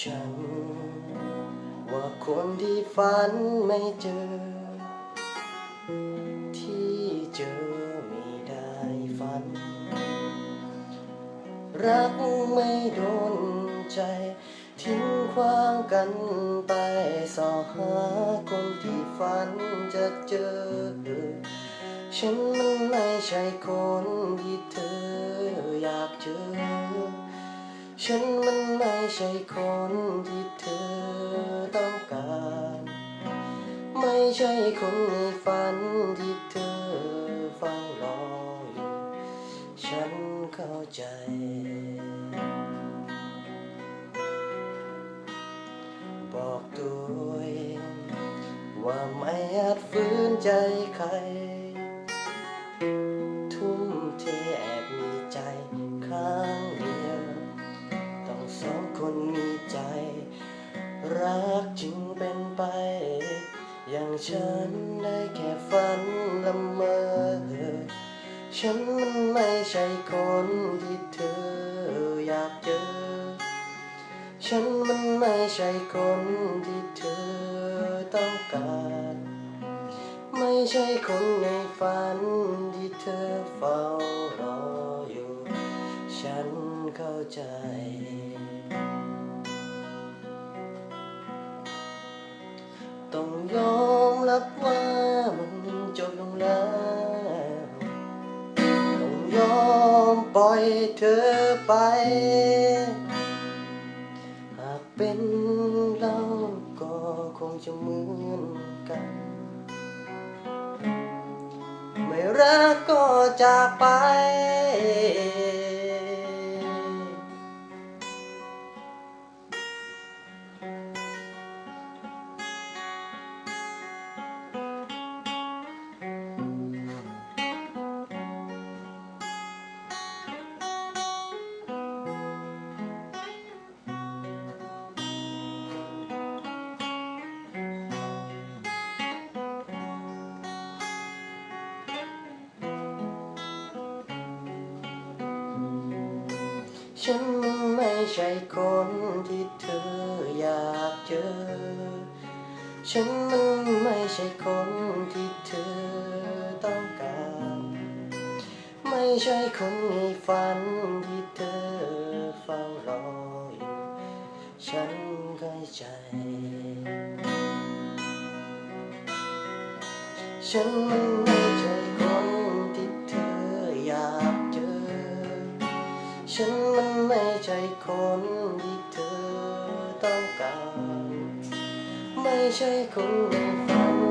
ฉัน ว่าคนที่ฝันไม่เจอ ที่เจอไม่ได้ฝัน รักไม่โดนใจ ทิ้งขว้างกันไปสอหาคนที่ฝันจะเจอ ฉันมันไม่ใช่คนที่เธออยากเจอ ฉันมันไม่ใช่คนที่เธอต้องการ ไม่ใช่คนในฝันที่เธอเฝ้ารออยู่ฉันเข้าใจ บอกตัวเองว่าไม่อาจฝืนใจใคร ใช่คนที่เธออยากเจอ ฉันมันไม่ใช่คนที่เธอต้องการ ไม่ใช่คนในฝันที่เธอเฝ้ารออยู่ ฉันเข้าใจต้องยอมรับว่ามันจบลงแล้ว ปล่อยเธอไป หากเป็นเราก็คงจะเหมือนกัน ไม่รักก็จากไป ฉันไม่ใช่คนที่เธออยากเจอ ฉันมันไม่ใช่คนที่เธอต้องการ ไม่ใช่คนในฝันที่เธอเฝ้ารออยู่ฉันเข้าใจ ฉันมันไม่ใช่คนที่เธออยากเจอ ฉันมัน คนที่เธอต้องการ ไม่ใช่คนในฝัน